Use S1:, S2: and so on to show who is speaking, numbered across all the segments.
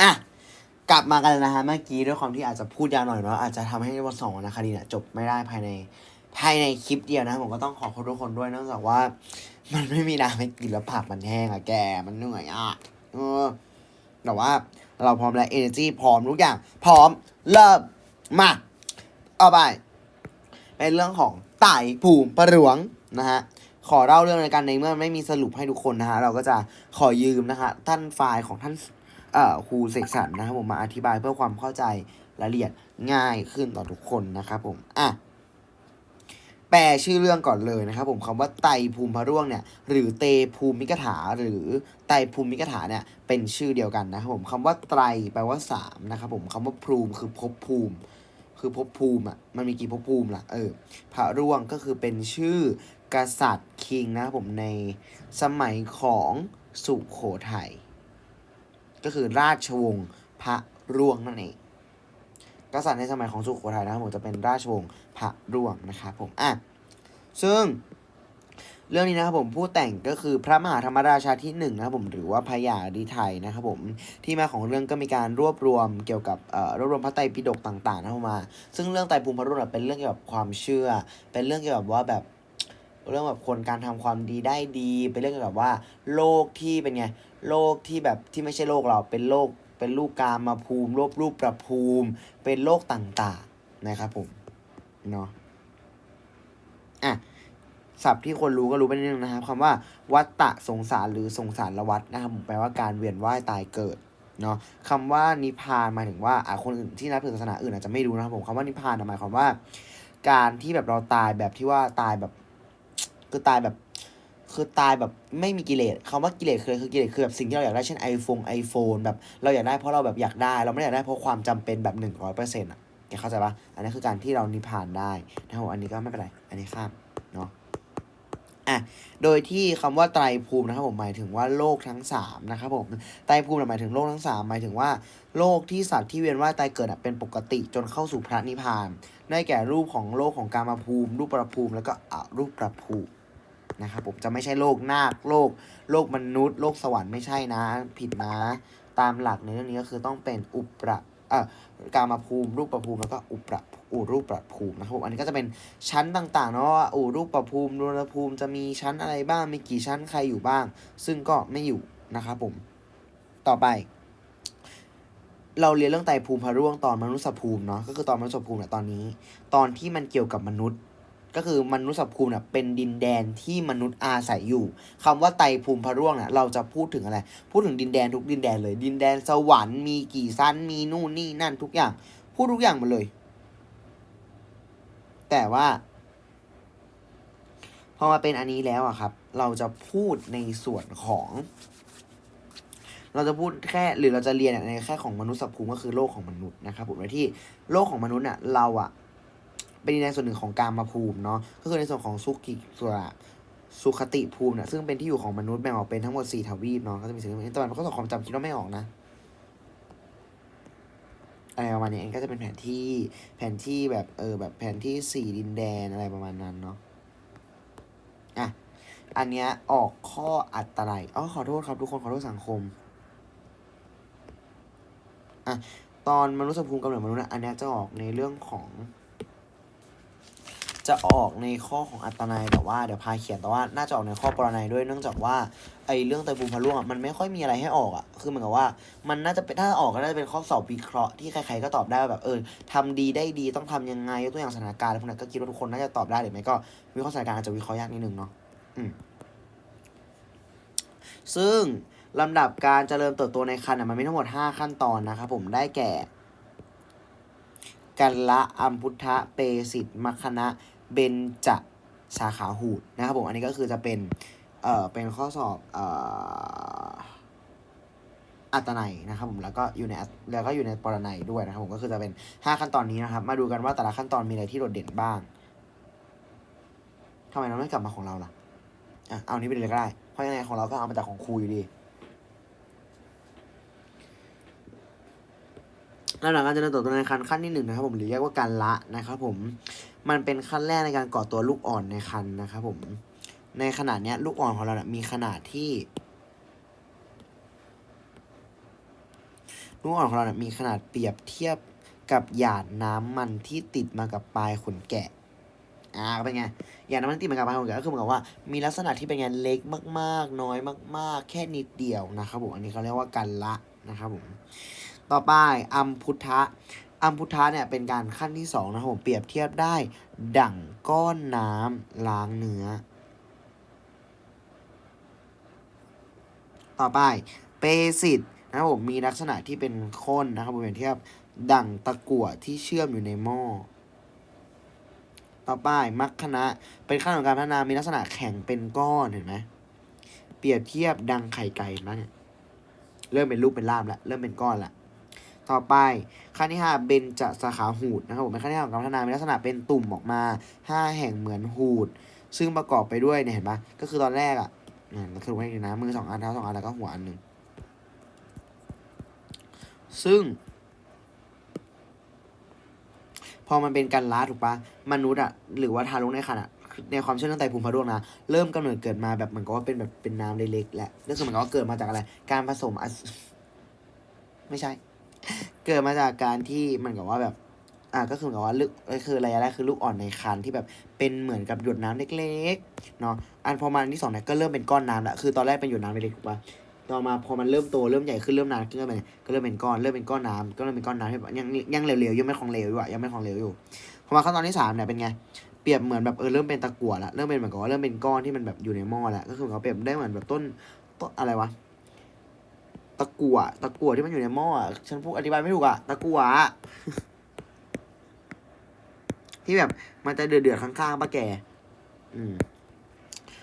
S1: อะกลับมากันนะฮะเมื่อกี้ด้วยความที่อาจจะพูดยาวหน่อยเนาะอาจจะทำให้วันสองวรรณคดีเนี่ยจบไม่ได้ภายในภายในคลิปเดียวนะ ผมก็ต้องขอขอบทุกคนด้วยเนื่องจากว่า มันไม่มีน้ำให้กินแล้วผักมันแห้งอะแกมันเหนื่อยอะเออแต่ว่าเราพร้อมแล้ว energy พร้อมทุกอย่าง พร้อมเริ่มมาเอาไปเป็นเรื่องของไต่ภูมิประหลวงนะฮะขอเล่าเรื่องในการในเมื่อไม่มีสรุปให้ทุกคนนะฮะเราก็จะขอยืมนะฮะท่านไฟล์ของท่าน ครูเสกสรรนะครับผมมาอธิบายเพื่อความเข้าใจรายละเอียดง่ายขึ้นต่อทุกคนนะครับผมอะแปลชื่อเรื่องก่อนเลยนะครับผมคำว่าไตรภูมิพระร่วงเนี่ยหรือเตภูมิกถาหรือไตรภูมิกถาเนี่ยเป็นชื่อเดียวกันนะครับผมคำว่าไตรแปลว่าสามนะครับผมคำว่าภูมิคือภพภูมิ คือภพภูมิอะมันมีกี่ภพภูมิล่ะเออพระร่วงก็คือเป็นชื่อกษัตริย์คิงนะครับผมในสมัยของสุโขทัย ก็คือราชวงศ์พระร่วงนั่นเองกษัตริย์ในสมัยของสุโขทัยนะครับผมจะเป็นราชวงศ์พระร่วงนะครับผมอะซึ่งเรื่องนี้นะครับผมผู้แต่งก็คือพระมหาธรรมราชาที่หนึ่งนะครับผมหรือว่าพระยาดิไทยนะครับผมที่มาของเรื่องก็มีการรวบรวมเกี่ยวกับรวบรวมพระไตรปิฎกต่างๆนะครับมา ซึ่งเรื่องไตรภูมิพระร่วงเป็นเรื่องเกี่ยวกับความเชื่อ เป็นเรื่องเกี่ยวกับว่าแบบ เรื่องแบบคนการทำความดีได้ดี เป็นเรื่องเกี่ยวกับว่า โลกที่เป็นไงโลกที่แบบที่ไม่ใช่โลกเราเป็นโลกเป็นลูกกามาภูมิโลกรูปประภูมิ เป็นโลกต่างๆนะครับผมเนาะอะศัพท์ที่คนรู้ก็รู้ไปนิดนึงนะครับคำว่า วัตตะสงสารหรือสงสารละวัฏนะครับแปลว่าการเวียนว่ายตายเกิดเนาะคำว่านิพานหมายถึงว่าอะคนอื่นที่นับถือศาสนาอื่นอาจจะไม่รู้นะครับผมคำว่านิพานหมายความว่า การที่แบบเราตายแบบที่ว่าตายแบบ คือตายแบบ คือตายแบบไม่มีกิเลสคำว่ากิเลสคือคือกิเลสคือแบบสิ่งที่เราอยากได้เช่นไอโฟนไอโฟนแบบเราอยากได้เพราะเราแบบอยากได้ เราไม่อยากได้เพราะความจำเป็นแบบหนึ่งร้อยเปอร์เซ็นต์อะแกเข้าใจปะอันนี้คือการที่เรานิพานได้นะครับผมอันนี้ก็ไม่เป็นไร อันนี้ข้ามเนาะอะ โดยที่คำว่าไตรภูมินะครับผมหมายถึงว่าโลกทั้งสามนะครับผมไตรภูมิหมายถึงโลกทั้งสามหมายถึงว่าโลกที่สัตว์ที่เวียนว่ายตายเกิดอะเป็นปกติจนเข้าสู่พระนิพพาน ได้แก่รูปของโลกของกามภูมิ รูปประภูมิ แล้วก็อรูปประภูมิ นะครับผมจะไม่ใช่โลกนาคโลก โลกมนุษย์ โลกสวรรค์ไม่ใช่นะ ผิดนะ ตามหลักในเรื่องนี้ก็คือต้องเป็นอุประเอ่อกามาภูมิ รูปประภูมิแล้วก็อุประอุรูปประภูมินะครับผมอันนี้ก็จะเป็นชั้นต่างๆเนาะว่าอุรูปประภูมิรูปภูมิจะมีชั้นอะไรบ้างมีกี่ชั้นใครอยู่บ้าง ซึ่งก็ไม่อยู่นะครับผมต่อไป เราเรียนเรื่องไตภูมิพระร่วงตอนมนุษยภูมิเนาะก็คือตอนมนุษยภูมิเนี่ยตอนนี้ ตอนที่มันเกี่ยวกับมนุษย์ ก็คือมนุษยภูมิเนี่ยเป็นดินแดนที่มนุษย์อาศัยอยู่คำว่าไตภูมิพระร่วงเนี่ยเราจะพูดถึงอะไร พูดถึงดินแดนทุกดินแดนเลย ดินแดนสวรรค์มีกี่ชั้นมีนู่นนี่นั่นทุกอย่าง พูดทุกอย่างหมดเลย แต่ว่า พอมาเป็นอันนี้แล้วอะครับ เราจะพูดในส่วนของเราจะพูดแค่หรือเราจะเรียนในแค่ของมนุษย์สภูมิก็คือโลกของมนุษย์นะครับผมโดยที่โลกของมนุษย์เนี่ยเราอะ เป็นในส่วนหนึ่งของการมาภูมิเนาะก็คือในส่วนของสุกิสุระสุขติภูมิเนี่ยซึ่งเป็นที่อยู่ของมนุษย์แบ่งออกเป็นทั้งหมดสี่ทวีปเนาะก็จะมีสิ่งที่ตอนมันก็สอบความจำคิดว่าไม่ออกนะอะไรประมาณนี้ก็จะเป็นแผนที่แผนที่แบบเออแบบแผนที่สี่ดินแดนอะไรประมาณนั้นเนาะอะอันเนี้ยออกข้ออัตรายอ๋อขอโทษครับทุกคนขอโทษสังคมอะตอนมนุษยภูมิกำเนิดมนุษย์อะอันเนี้ยจะออกในเรื่องของ จะออกในข้อของอัตนัยแต่ว่าเดี๋ยวพาเขียนแต่ว่าน่าจะออกในข้อปรนัยด้วยเนื่องจากว่าไอ้เรื่องไตรภูมิพะร่วงอะมันไม่ค่อยมีอะไรให้ออกอะคือเหมือนกับว่า มันน่าจะเป็นถ้าออกก็น่าจะเป็นข้อสอบวิเคราะห์ที่ใครๆก็ตอบได้ว่าแบบเออทำดีได้ดีต้องทำยังไงยกตัวอย่างสถานการณ์พวกนั้นก็คิดว่าทุกคนน่าจะตอบได้หรือไม่ก็วิเคราะห์สถานการณ์อาจจะวิเคราะห์ยากนิดนึงเนาะอืมซึ่งลำดับการเจริญเติบโตในครรภ์อะมันมีทั้งหมด 5 ขั้นตอนนะครับผมได้แก่ กันละอัมพุทธะเปสิตมคณะ เบนจะสาขาหูดนะครับผมอันนี้ก็คือจะเป็นเอ่อเป็นข้อสอบเอ่ออัตนัยนะครับผมแล้วก็อยู่ในแล้วก็อยู่ในปรนัยด้วยนะครับผมก็คือจะเป็น 5 ขั้นตอนนี้นะครับ มาดูกันว่าแต่ละขั้นตอนมีอะไรที่โดดเด่นบ้างทำไมเราไม่กลับมาของเราล่ะอะเอานี้ไปเลยก็ได้ เพราะยังไงของเราก็เอามาจากของครูอยู่ดีลำดับการเจริญเติบโตในคันขั้นที่หนึ่งนะครับผมหรือเรียกว่าการละนะครับผม มันเป็นขั้นแรกในการก่อตัวลูกอ่อนในคันนะครับผม ในขนาดเนี้ยลูกอ่อนของเราเนี่ยมีขนาดที่ ลูกอ่อนของเราเนี่ยมีขนาดเปรียบเทียบกับหยาดน้ำมันที่ติดมากับปลายขนแกะอ่าเป็นไงหยาดน้ำมันติดมากับปลายขนแกะก็คือเหมือนกับว่ามีลักษณะที่เป็นไงเล็กมากๆ น้อยมาก ๆ แค่นิดเดียวนะครับผมอันนี้เขาเรียกว่ากันละนะครับผม ต่อไปอัมพุทธะ อัมพุทธะเนี่ยเป็นการขั้นที่สองนะครับผมเปรียบเทียบได้ ดั่งก้อนน้ำล้างเนื้อ ต่อไปเปสิตนะครับผมมีลักษณะที่เป็นข้นนะครับผมเปรียบเทียบดั่งตะกั่วที่เชื่อมอยู่ในหม้อ ต่อไปมัคคณะเป็นขั้นของการพัฒนามีลักษณะแข็งเป็นก้อนเห็นไหมเปรียบเทียบดังไข่ไก่นะเนี่ยเริ่มเป็นรูปเป็นร่ามแล้วเริ่มเป็นก้อนละ ต่อไปขั้นที่ห้าเบนจะสาขาหูดนะครับผมเป็นขั้นที่ห้าของการพัฒนามีลักษณะเป็นตุ่มออกมาห้าแห่งเหมือนหูด ซึ่งประกอบไปด้วยเนี่ยเห็นปะก็คือตอนแรกอะ่ะอ่าสรุปให้ดีนะมือสองอันเท้าสองอันแล้วก็หัวอันหนึ่งซึ่ง พอมันเป็นการล้าถูกปะมนุษย์อะหรือว่าทารกในขณะในความเชื่อเรื่องไตรภูมิพระร่วงนะ เริ่มกำเนิดเกิดมาแบบเหมือนกับว่าเป็นแบบเป็นน้ำเล็กๆแหละนั่นคือเหมือนกับว่าเกิดมาจากอะไร การผสมอะไม่ใช่ เกิดมาจากการที่เหมันกับว่าแบบ อ่าก็คือเหมือนกับว่าลูกคือระยะแรกคือลูกอ่อนในครรภ์ที่แบบเป็นเหมือนกับหยดน้ำเล็กๆเนาะอันพอมาอันที่สองเนี่ยก็เริ่มเป็นก้อนน้ำละคือตอนแรกเป็นหยดน้ำเล็กๆถูกปะต่อมาพอมันเริ่มโตเริ่มใหญ่ขึ้นเริ่มนานขึ้นก็เป็นก็เริ่มเป็นก้อนเริ่มเป็นก้อนน้ำก็เริ่มเป็นก้อนน้ำที่แบบยังยังเหลวๆยู่ไม่ของเหลวอยู่อะยังไม่ของเหลวอยู่พอมาขั้นตอนที่สามเนี่ยเป็นไงเปรียบเหมือนแบบเออเริ่มเป็นตะกั่วละเริ่มเป็นเหมือนกับว่าเริ่มเป็นก้อนที่มันแบบอยู่ในหม้อล้วก็คือเขาเปรียบได้เหมือนแบบต้นต้นอะไรวะะกั่วตะกั่วที่มันอยู่ในหม้อฉันพูดอธิบายไม่ถูกอะตะกั่วที่แบบมันจะเดือดเดือดๆข้างๆป้าแก อืม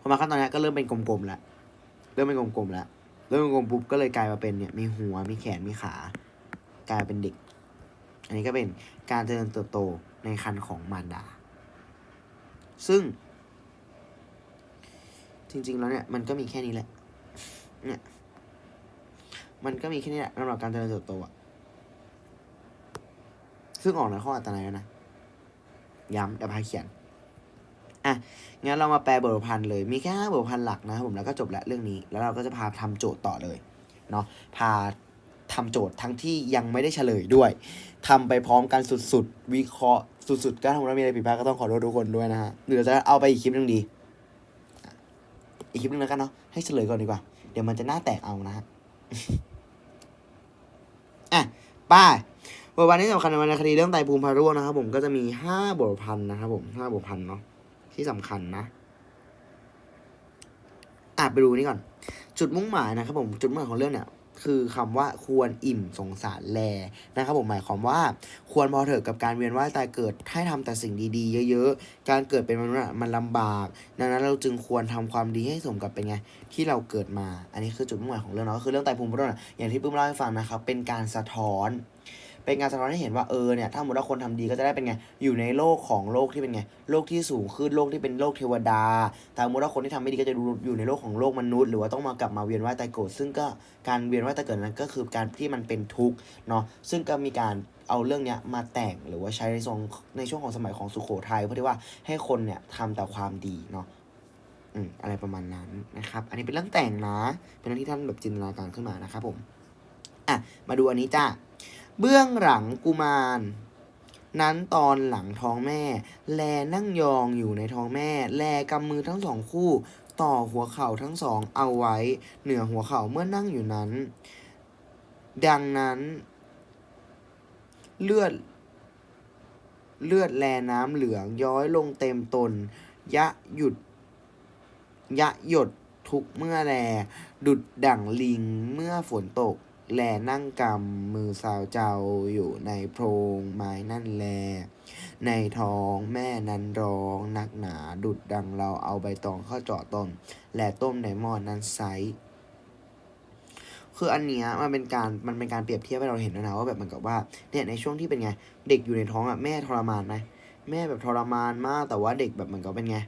S1: พอมาขั้นตอนนี้ก็เริ่มเป็นกลมๆแล้วเริ่มเป็นกลมๆแล้วเริ่มเป็นกลมปุ๊บก็เลยกลายมาเป็นเนี่ย มีหัวมีแขนมีขา กลายเป็นเด็ก อันนี้ก็เป็นการเจริญเติบโตในครรภ์ของมารดา ซึ่ง จริง ๆ แล้วเนี่ย มันก็มีแค่นี้แหละ เนี่ย มันก็มีแค่นี้แหละสำหรับการเจริญเติบโตอะซึ่งออกในข้ออัตนัยแล้วนะ ย้ำเดี๋ยวพาเขียน อะ งั้นเรามาแปลบทประพันธ์เลย มีแค่ห้าบทประพันธ์หลักนะครับผม แล้วก็จบล้วเรื่องนี้ แล้วเราก็จะพาทำโจทย์ต่อเลย เนาะ พาทำโจทย์ทั้งที่ยังไม่ได้เฉลยด้วยทำไปพร้อมกันสุดๆ วิเคราะห์สุดๆ ก็ทำแล้วมีอะไรผิดพลาดก็ต้องขอโทษทุกคนด้วยนะฮะ หรือจะเอาไปอีกคลิปหนึงดี อีกคลิปหนึงแล้วกันเนาะ ให้เฉลยก่อนดีกว่า เดี๋ยวมันจะหน้าแตกเอานะฮะ อะป้าบทวันที่สำคัญในวรรณคดีเรื่องไตภูมิพาร่วงนะครับ ผมก็จะมีห้าบทพันธ์นะครับผมห้าบทพันธ์เนาะที่สำคัญนะอะไปดูนี่ก่อน จุดมุ่งหมายนะครับผมจุดมุ่งหมายของเรื่องเนี่ย คือคำว่าควรอิ่มสงสารแลนะครับผมหมายความว่า ควรพอเถอะกับการเวียนว่ายตายเกิดให้ทำแต่สิ่งดีๆ เยอะๆ การเกิดเป็นมนุษย์มันลำบาก ดังนั้นเราจึงควรทำความดีให้สมกับเป็นไงที่เราเกิดมา อันนี้คือจุดมุ่งหมายของเรื่องเนาะก็คือเรื่องไตภูมิพระร่วงอะอย่างที่ปุ้มเล่าให้ฟังนะครับเป็นการสะท้อน เป็นการสะท้อนให้เห็นว่าเออเนี่ยถ้าสมมติว่าคนทำดีก็จะได้เป็นไงอยู่ในโลกของโลกที่เป็นไงโลกที่สูงขึ้นโลกที่เป็นโลกเทวดาแต่สมมติว่าคนที่ทำไม่ดีก็จะอยู่ในโลกของโลกมนุษย์ หรือว่าต้องมากลับมาเวียนว่ายตายเกิดซึ่งก็การเวียนว่ายตายเกิดนั้นก็คือการที่มันเป็นทุกข์เนาะซึ่งก็มีการเอาเรื่องเนี้ยมาแต่งหรือว่าใช้ในทรงในช่วงของสมัยของสุโขทัยเพื่อที่ว่าให้คนเนี่ยทำแต่ความดีเนาะอืมอะไรประมาณนั้นนะครับ อันนี้เป็นเรื่องแต่งนะ เป็นเรื่องที่ท่านแบบจินตนาการขึ้นมานะครับผม อะ มาดูอันนี้จ้า เบื้องหลังกุมาร นั้นตอนหลังท้องแม่ แลนั่งยองอยู่ในท้องแม่ แลกำมือทั้งสองคู่ ต่อหัวเข่าทั้งสองเอาไว้ เหนือหัวเข่าเมื่อนั่งอยู่นั้น ดังนั้น เลือด เลือดแลน้ำเหลืองย้อยลงเต็มตน ยะหยุด ยะหยดทุกเมื่อแล ดุดดั่งลิงเมื่อฝนตก แลนั่งกำมือสาวเจ้าอยู่ในโพรงไม้นั่นแล ในท้องแม่นั้นร้องนักหนาดุดดังเราเอาใบตองเข้าเจาะต้นและต้มในหม้อนนั้นไซคืออันเนี้ยมันเป็นการมันเป็นการเปรียบเทียบให้เราเห็นนะว่าแบบเหมือนกับว่าเนี่ยในช่วงที่เป็นไง เด็กอยู่ในท้องอะแม่ทรมานไหมแม่แบบทรมานมากแต่ว่าเด็กแบบเหมือนกับเป็นไง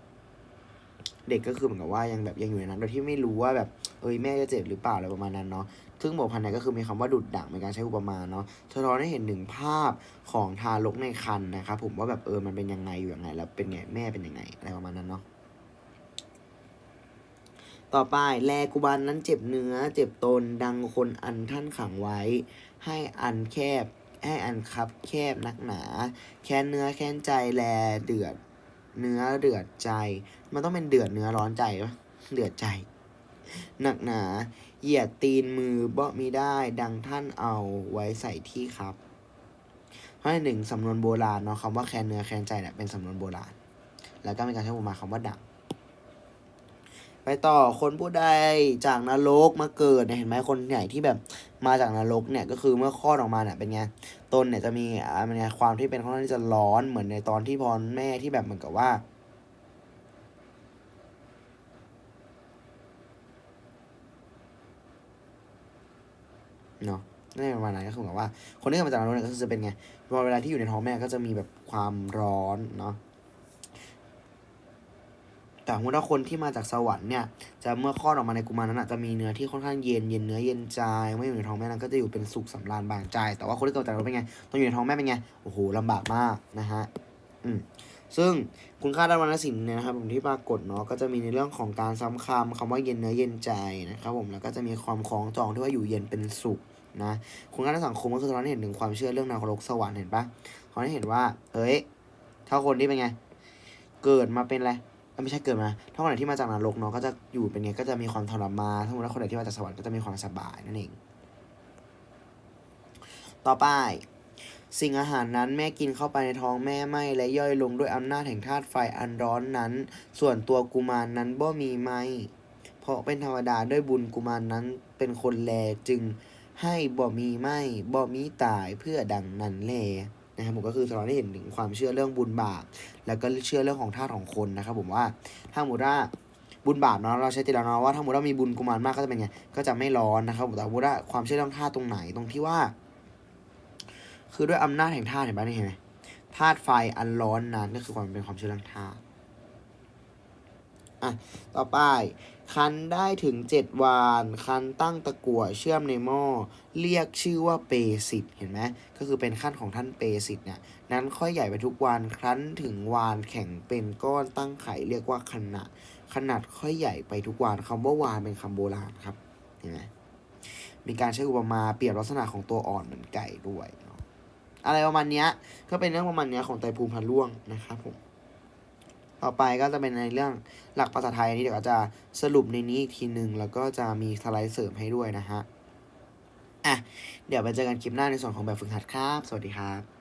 S1: เด็กก็คือเหมือนกับว่ายังแบบยังอยู่ในนั้นโดยที่ไม่รู้ว่าแบบเอ้ยแม่จะเจ็บหรือเปล่าอะไรประมาณนั้นเนาะซึ่งบทพันธ์เนี่ยก็คือมีคำว่าดุดดั่งเป็นการใช้อุปมาเนาะสะท้อนให้เห็นถึงภาพของทารกในครรภ์นะครับผมว่าแบบเออมันเป็นยังไงอยู่ยังไง แล้วเป็นไงแม่เป็นยังไงอะไรประมาณนั้นเนาะต่อไปแลกุบาลนั้นเจ็บเนื้อ เจ็บตนดังคนอันท่านขังไว้ ให้อันแคบให้อันคับแคบนักหนา แค้นเนื้อแค้นใจแลเดือด เนื้อเดือดใจ มันต้องเป็นเดือดเนื้อร้อนใจปะเดือดใจ หนักหนา เหยียดตีนมือบ่มีได้ ดังท่านเอาไว้ใส่ที่ครับเพราะในหนึ่งสำนวนโบราณเนาะคำว่าแคนเนื้อแคนใจเนี่ยเป็นสำนวนโบราณ แล้วก็เป็นการใช้อุปมาคำว่าดัง ไปต่อคนผู้ใดจากนรกมาเกิดเนี่ยเห็นไหมคนใหญ่ที่แบบมาจากนรกเนี่ยก็คือเมื่อคลอดออกมาเนี่ยเป็นไงตนเนี่ยจะมีอ่าเป็นไงความที่เป็นค่อนข้างที่จะร้อนเหมือนในตอนที่พรแม่ที่แบบเหมือนกับว่าเนาะนั่นประมาณนั้นก็คือแบบว่า คนที่เกิดมาจากนรกเนี่ยก็จะเป็นไงพอเวลาที่อยู่ในท้องแม่ก็จะมีแบบความร้อนเนาะ แต่ว่าถ้าคนที่มาจากสวรรค์เนี่ยจะเมื่อคลอดออกมาในกุมารนั้นจะมีเนื้อที่ค่อนข้างเย็นเย็นเนื้อเย็นใจเมื่อยู่ในท้องแม่นั้นก็จะอยู่เป็นสุขสำราญบางใจ แต่ว่าคนที่เกิดจากนรกเป็นไงตอนอยู่ในท้องแม่เป็นไงโอ้โหลำบากมากนะฮะอืมซึ่งคุณค่าด้านวรรณศิลป์เนี่ยนะครับผมที่ปรากฏเนาะก็จะมีในเรื่องของการซ้ำคำคำว่าเย็นเนื้อเย็นใจนะครับผมแล้วก็จะมีความคล้องจองที่ว่าอยู่เย็นเป็นสุขนะคุณค่าทางสังคมก็คือสะท้อนให้เห็นถึงความเชื่อเรื่องนรกสวรรค์เห็นปะเขาให้เห็นว่าเอ้ยถ้าคนที่เป็นไง เกิดมาเป็นอะไร ไม่ใช่เกิดมา ถ้าคนไหนที่มาจากนรกเนาะก็จะอยู่เป็นไงก็จะมีความทรมานถ้าคนไหนที่มาจากสวรรค์ก็จะมีความสบายนั่นเอง ต่อไป สิ่งอาหารนั้นแม่กินเข้าไปในท้องแม่ไม่และย่อยลงด้วยอำนาจแห่งธาตุไฟอันร้อนนั้น ส่วนตัวกุมารนั้นบ่มีไม่เพราะเป็นธรรมดาด้วยบุญกุมารนั้นเป็นคนแลจึงให้บ่มีไม่บ่มีตายเพื่อดังนั้นแล นะครับผมก็คือสะท้อนให้เห็นถึงความเชื่อเรื่องบุญบาปแล้วก็เชื่อเรื่องของธาตุของคนนะครับผมว่าถ้าสมมติว่าบุญบาปเนาะเราใช้ติดแล้วเนาะว่าถ้าสมมติว่ามีบุญกุมารมากก็จะเป็นไงก็จะไม่ร้อนนะครับผมแต่สมมติว่าความเชื่อเรื่องธาตุตรงไหนตรงที่ว่า คือด้วยอำนาจแห่งธาตุเห็นไหมนี่เห็นไหมธาตุไฟอันร้อนนั้นก็คือความเป็นความเชื่อเรื่องธาตุ อะ ต่อไป คันได้ถึงเจ็ดวาน คันตั้งตะกั่วเชื่อมในหม้อ เรียกชื่อว่าเปสิทธิ์เห็นไหมก็คือเป็นขั้นของท่านเปสิทธิ์เนี่ย นั้นค่อยใหญ่ไปทุกวันครั้นถึงวานแข่งเป็นก้อนตั้งไข่เรียกว่าขนาด ขนาดค่อยใหญ่ไปทุกวันคำว่าวานเป็นคำโบราณครับ เห็นไหมมีการใช้อุปมาเปรียบลักษณะของตัวอ่อนเหมือนไก่ด้วย อะไรประมาณนี้ก็เป็นเรื่องประมาณนี้ของไตภูมิพันล่วงนะครับผม ต่อไปก็จะเป็นในเรื่องหลักภาษาไทยนนี้เดี๋ยวก็จะสรุปในนี้อีกทีหนึ่งแล้วก็จะมีสไลด์เสริมให้ด้วยนะฮะอะเดี๋ยวไปเจอกันคลิปหน้าในส่วนของแบบฝึกหัดครับ สวัสดีครับ